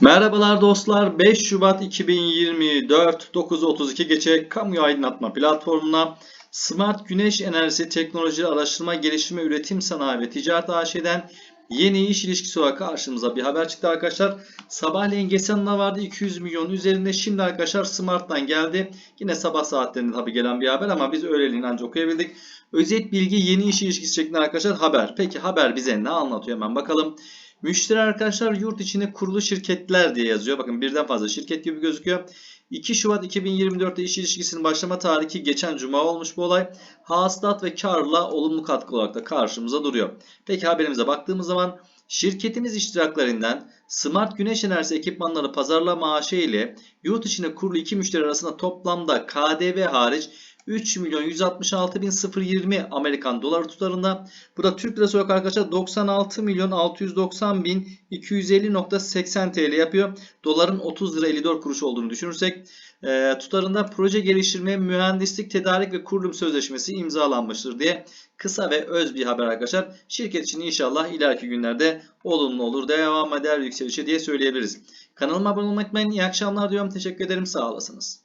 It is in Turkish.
Merhabalar dostlar. 5 Şubat 2024 9.32 gece kamu aydınlatma platformuna Smart Güneş Enerjisi Teknoloji Araştırma Geliştirme Üretim Sanayi ve Ticaret AŞ'den yeni iş ilişkisi olarak karşımıza bir haber çıktı arkadaşlar. Sabahleyin GESA'nda vardı 200 milyon üzerinde. Şimdi arkadaşlar Smart'tan geldi. Yine sabah saatlerinde tabi gelen bir haber ama biz öğleliğin ancak okuyabildik. Özet bilgi yeni iş ilişkisi şeklinde arkadaşlar haber. Peki haber bize ne anlatıyor hemen bakalım. Müşteri arkadaşlar yurt içinde kurulu şirketler diye yazıyor. Bakın birden fazla şirket gibi gözüküyor. 2 Şubat 2024'te iş ilişkisinin başlama tarihi geçen cuma olmuş bu olay. Hasılat ve karla olumlu katkı olarak da karşımıza duruyor. Peki haberimize baktığımız zaman şirketimiz iştiraklarından Smart Güneş Enerjisi ekipmanları pazarlama AŞ ile yurt içinde kurulu iki müşteri arasında toplamda KDV hariç 3 milyon 166 bin 020 Amerikan doları tutarında. Bu da Türk lirası olarak arkadaşlar 96 milyon 690 bin 250.80 TL yapıyor. Doların 30 lira 54 kuruş olduğunu düşünürsek e, tutarında proje geliştirme, mühendislik, tedarik ve kurulum sözleşmesi imzalanmıştır diye kısa ve öz bir haber arkadaşlar. Şirket için inşallah ileriki günlerde olumlu olur, devam eder yükselişe diye söyleyebiliriz. Kanalıma abone olmayı unutmayın. İyi akşamlar diyorum. Teşekkür ederim. Sağ olasınız.